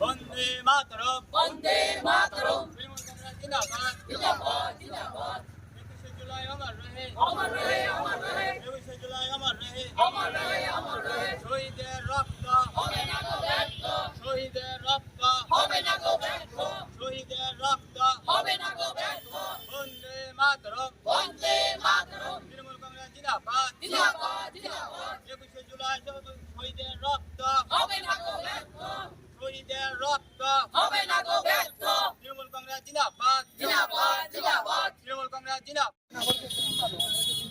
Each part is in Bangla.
বন্দে মাতরম। বন্দে মাতরম। জিন্দাবাদ জিন্দাবাদ। জিন্দাবাদ একুশে জুলাই অমর রহে। অমর রহে অমর রহে। একুশে জুলাই অমর রহে। অমর রহে অমর রহে। শহীদের জুলাই শহীদের রক্ত হবে না গো ব্যর্থ। শহীদের রক্ত হবে না গো ব্যর্থ। তৃণমূল কংগ্রেস জিন্দাবাদ জিন্দাবাদ জিন্দাবাদ তৃণমূল কংগ্রেস জিন্দাবাদ জিন্দাবাদ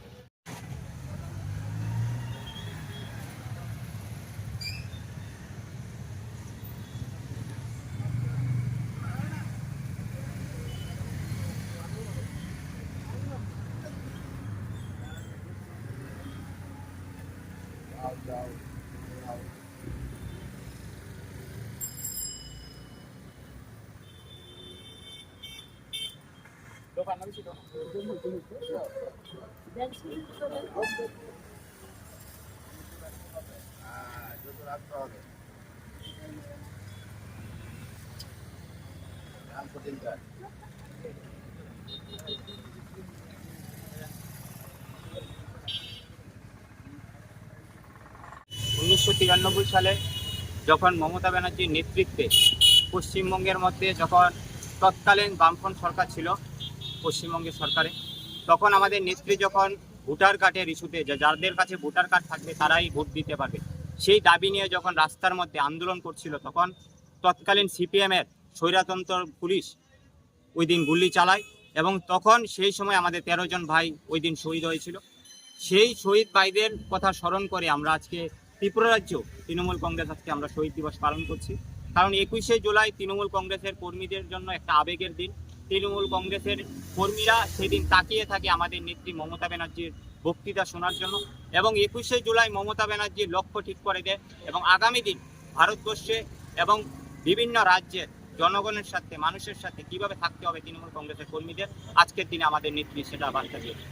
শহীদের রক্ত হবে না গো ব্যর্থ শহীদের রক্ত হবে না গো ব্যর্থ উনিশশো তিরানব্বই সালে যখন মমতা ব্যানার্জির নেতৃত্বে পশ্চিমবঙ্গের মধ্যে যখন তৎকালীন বামফ্রন্ট সরকার ছিল, পশ্চিমবঙ্গের সরকারে, তখন আমাদের নেত্রী যখন ভোটার কার্ডের ইস্যুতে যাদের কাছে ভোটার কার্ড থাকবে তারাই ভোট দিতে পারবে। সেই দাবি নিয়ে যখন রাস্তার মধ্যে আন্দোলন করছিল, তখন তৎকালীন সিপিএমের স্বৈরাতন্ত্র পুলিশ ওই দিন গুলি চালায় এবং তখন সেই সময় আমাদের তেরো জন ভাই ওই দিন শহীদ হয়েছিল। সেই শহীদ ভাইদের কথা স্মরণ করে আমরা আজকে ত্রিপুরা রাজ্য তৃণমূল কংগ্রেস আজকে আমরা শহীদ দিবস পালন করছি। কারণ একুশে জুলাই তৃণমূল কংগ্রেসের কর্মীদের জন্য একটা আবেগের দিন। তৃণমূল কংগ্রেসের কর্মীরা সেদিন তাকিয়ে থাকে আমাদের নেত্রী মমতা ব্যানার্জির বক্তৃতা শোনার জন্য এবং একুশে জুলাই মমতা ব্যানার্জির লক্ষ্য ঠিক করে দেয় এবং আগামী দিন ভারতবর্ষে এবং বিভিন্ন রাজ্যের জনগণের সাথে, মানুষের সাথে কীভাবে থাকতে হবে তৃণমূল কংগ্রেসের কর্মীদের, আজকের দিনে আমাদের নেত্রী সেটা বার্তা দিয়েছে।